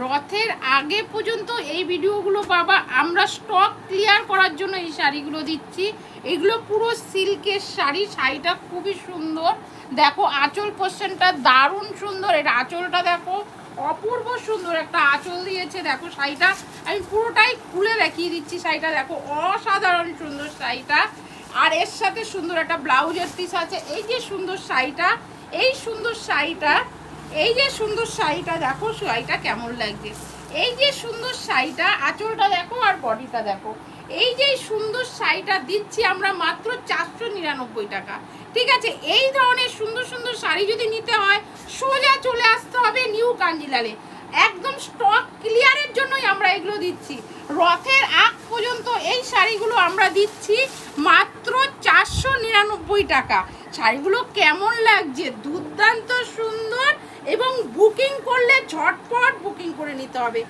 রথের আগে পর্যন্ত এই ভিডিওগুলো পাবা আমরা স্টক ক্লিয়ার করার জন্য এই শাড়িগুলো দিচ্ছি। এগুলো পুরো সিল্কের শাড়ি, শাড়িটা খুবই সুন্দর। দেখো, আঁচল পোর্শনটা দারুণ সুন্দর। এটা আঁচলটা দেখো, অপূর্ব সুন্দর একটা আঁচল দিয়েছে। দেখো, শাড়িটা আমি পুরোটাই খুলে দেখিয়ে দিচ্ছি শাড়িটা। দেখো, অসাধারণ সুন্দর শাড়িটা। আর এর সাথে সুন্দর একটা ব্লাউজের পিস আছে। এই যে সুন্দর শাড়িটা, এই সুন্দর শাড়িটা এই যে সুন্দর শাড়িটা দেখো, শাড়িটা কেমন লাগছে? এই যে সুন্দর শাড়িটা, আঁচলটা দেখো আর বডিটা দেখো। এই যে সুন্দর শাড়িটা দিচ্ছি আমরা মাত্র চারশো নিরানব্বই টাকা। ঠিক আছে, এই ধরনের সুন্দর সুন্দর শাড়ি যদি নিতে হয়, সোজা চলে আসতে হবে নিউ কাঞ্জিলালে। একদম স্টক ক্লিয়ারের জন্যই আমরা এগুলো দিচ্ছি। রথের আগ পর্যন্ত এই শাড়িগুলো আমরা দিচ্ছি মাত্র চারশো নিরানব্বই টাকা। শাড়িগুলো কেমন লাগছে? দুর্দান্ত সুন্দর। এবং বুকিং করলে ঝটপট বুকিং করে নিতে হবে।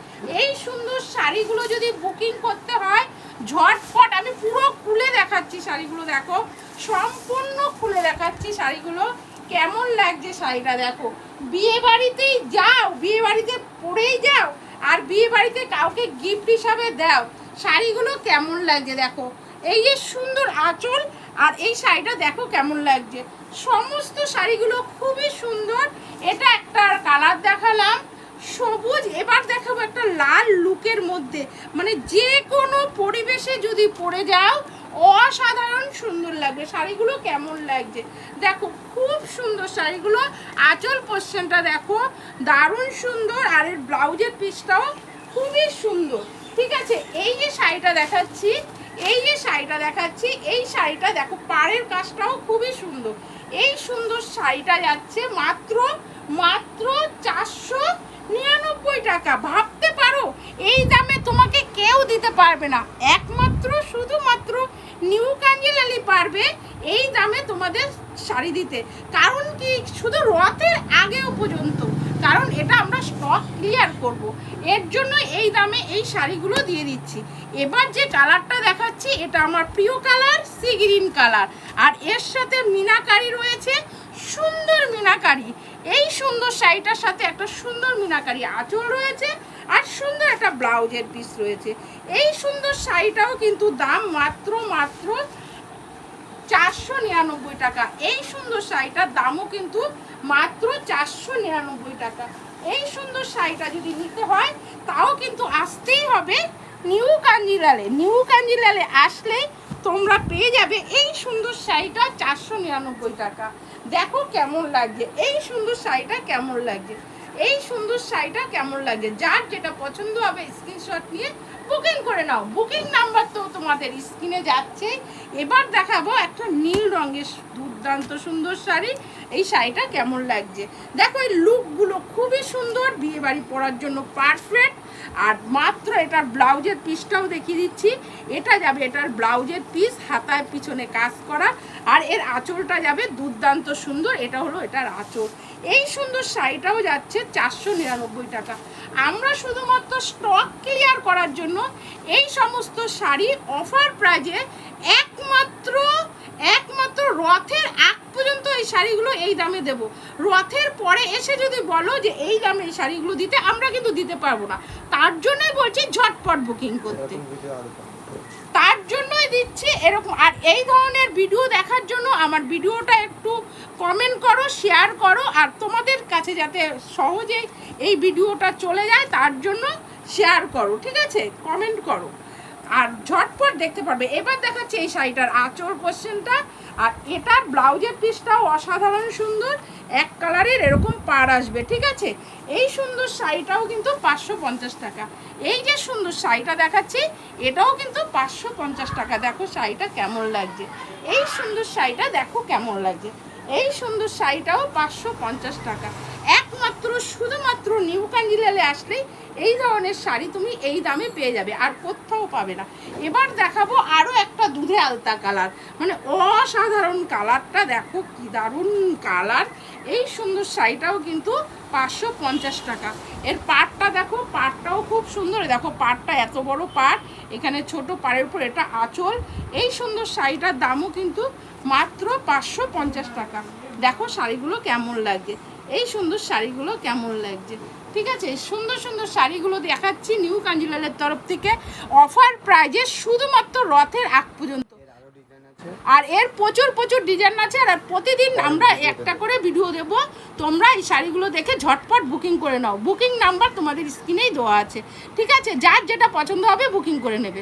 এই সুন্দর শাড়িগুলো যদি বুকিং করতে হয়, ঝটপট আমি পুরো খুলে দেখাচ্ছি শাড়িগুলো, দেখো। সম্পূর্ণ খুলে দেখাচ্ছি শাড়িগুলো। কেমন লাগছে শাড়িটা, দেখো। বিয়ে বাড়িতেই যাও বিয়ে বাড়িতে পরেই যাও, আর বিয়ে বাড়িতে কাউকে গিফট হিসাবে দাও। শাড়িগুলো কেমন লাগছে, দেখো। এই যে সুন্দর আঁচল আর এই শাড়িটা দেখো কেমন লাগছে। সমস্ত শাড়িগুলো খুবই সুন্দর। এটা একটা কালার দেখালাম। সবুজ, এবার দেখাবো একটা লাল লুকের মধ্যে। মানে যে কোনো পরিবেশে যদি পরে যাও, অসাধারণ সুন্দর লাগবে। শাড়িগুলো কেমন লাগছে? দেখো, খুব সুন্দর শাড়িগুলো। আঁচল পোর্শনটা দেখো, দারুণ সুন্দর। আর এর ব্লাউজের পিসটাও খুবই সুন্দর। ঠিক আছে, এই যে শাড়িটা দেখাচ্ছি এই যে শাড়িটা দেখাচ্ছি, এই শাড়িটা দেখো, পাড়ের কাজটাও খুবই সুন্দর। এই সুন্দর শাড়িটা যাচ্ছে মাত্র মাত্র চারশো নিরানব্বই টাকা। ভাবতে পারো, এই দামে তোমাকে কেউ দিতে পারবে না। একমাত্র, শুধুমাত্র নিউ কাঞ্জিলালি পারবে, এই দামে তোমাদের শাড়ি দিতে। কারণ কি? শুধু রথের আগেও পর্যন্ত। কারণ এটা আমরা স্টক ক্লিয়ার করব। এর জন্য এই দামে এই শাড়িগুলো দিয়ে দিচ্ছি। এবার যে কালারটা দেখাচ্ছি, এটা আমার প্রিয় কালার সি গ্রিন কালার আর এর সাথে মিনাকারি রয়েছে, সুন্দর মিনাকারি। এই সুন্দর শাড়িটার সাথে একটা সুন্দর মিনাকারি আঁচল রয়েছে আর সুন্দর একটা ব্লাউজের পিস রয়েছে। এই সুন্দর শাড়িটাও কিন্তু দাম মাত্র মাত্র চারশো নিরানব্বই টাকা। এই সুন্দর শাড়িটার দামও কিন্তু মাত্র চারশো নিরানব্বই টাকা। এই সুন্দর শাড়িটা যদি নিতে হয়, তাও কিন্তু আসতেই হবে নিউ কাঞ্জিলালে। নিউ কাঞ্জিলালে আসলেই তোমরা পেয়ে যাবে এই সুন্দর শাড়িটা চারশো নিরানব্বই টাকা। দেখো কেমন লাগছে। এই সুন্দর শাড়িটা কেমন লাগছে। এই সুন্দর শাড়িটা কেমন লাগছে যার যেটা পছন্দ হবে স্ক্রিনশট নিয়ে বুকিং করে নাও। বুকিং নাম্বার তো তোমাদের স্ক্রিনে যাচ্ছে। এবার দেখাবো একটা নীল রঙের দুর্দান্ত সুন্দর শাড়ি। এই শাড়িটা কেমন লাগছে? দেখো, এই লুকগুলো খুবই সুন্দর। বিয়েবাড়ি পরার জন্য পারফেক্ট আর মাত্র এটার ব্লাউজের পিসটাও দেখিয়ে দিচ্ছি। এটা যাবে এটার ব্লাউজের পিস হাতায় পিছনে কাজ করা। আর এর আঁচলটা যাবে দুর্দান্ত সুন্দর, এটা হলো এটার আঁচল। এই সুন্দর শাড়িটাও যাচ্ছে চারশো নিরানব্বই টাকা। আমরা শুধুমাত্র স্টক ক্লিয়ার করার জন্য এই সমস্ত শাড়ি অফার প্রাইজে একমাত্র একমাত্র রথের আগ এই শাড়িগুলো এই দামে দেব। রথের পরে এসে যদি বলো যে এই দামে এই শাড়িগুলো দিতে, আমরা কিন্তু দিতে পারব না। তার জন্যই বলছি ঝটপট বুকিং করতে। তার জন্যই দিচ্ছি এরকম। আর এই ধরনের ভিডিও দেখার জন্য আমার ভিডিওটা একটু কমেন্ট করো শেয়ার করো, আর তোমাদের কাছে যাতে সহজেই এই ভিডিওটা চলে যায়, তার জন্য শেয়ার করো, ঠিক আছে? কমেন্ট করো। আর ঝটপট দেখতে পারবে। এবার দেখাচ্ছে এই শাড়িটার আঁচল পোর্শনটা আর এটার ব্লাউজের পিসটাও অসাধারণ সুন্দর। এক কালারের এরকম পার আসবে, ঠিক আছে? এই সুন্দর শাড়িটাও কিন্তু পাঁচশো পঞ্চাশ টাকা। এই যে সুন্দর শাড়িটা দেখাচ্ছি, এটাও কিন্তু পাঁচশো পঞ্চাশ টাকা। দেখো শাড়িটা কেমন লাগছে। এই সুন্দর শাড়িটা দেখো কেমন লাগছে। এই সুন্দর শাড়িটাও পাঁচশো পঞ্চাশ টাকা। একমাত্র, শুধুমাত্র নিউ কাঞ্জিলালে আসলেই এই ধরনের শাড়ি তুমি এই দামে পেয়ে যাবে আর কোথাও পাবে না। এবার দেখাবো আরও একটা দুধে আলতা কালার। মানে অসাধারণ কালারটা, দেখো কি দারুণ কালার। এই সুন্দর শাড়িটাও কিন্তু পাঁচশো পঞ্চাশ টাকা। এর পাটটা দেখো পাটটাও খুব সুন্দর। দেখো পাটটা এত বড় পাট এখানে ছোট পাড়ের উপর এটা আঁচল। এই সুন্দর শাড়িটার দামও কিন্তু মাত্র পাঁচশো পঞ্চাশ টাকা। দেখো শাড়িগুলো কেমন লাগছে। এই সুন্দর শাড়িগুলো কেমন লাগছে? ঠিক আছে সুন্দর সুন্দর শাড়িগুলো দেখাচ্ছি নিউ কাঞ্জিলালের তরফ থেকে। অফার প্রাইজে শুধুমাত্র রথের আগ পর্যন্ত। আর এর প্রচুর প্রচুর ডিজাইন আছে আর প্রতিদিন আমরা একটা করে ভিডিও দেব। তোমরা এই শাড়িগুলো দেখে ঝটপট বুকিং করে নাও। বুকিং নাম্বার তোমাদের স্ক্রিনেই দেওয়া আছে। ঠিক আছে যার যেটা পছন্দ হবে বুকিং করে নেবে।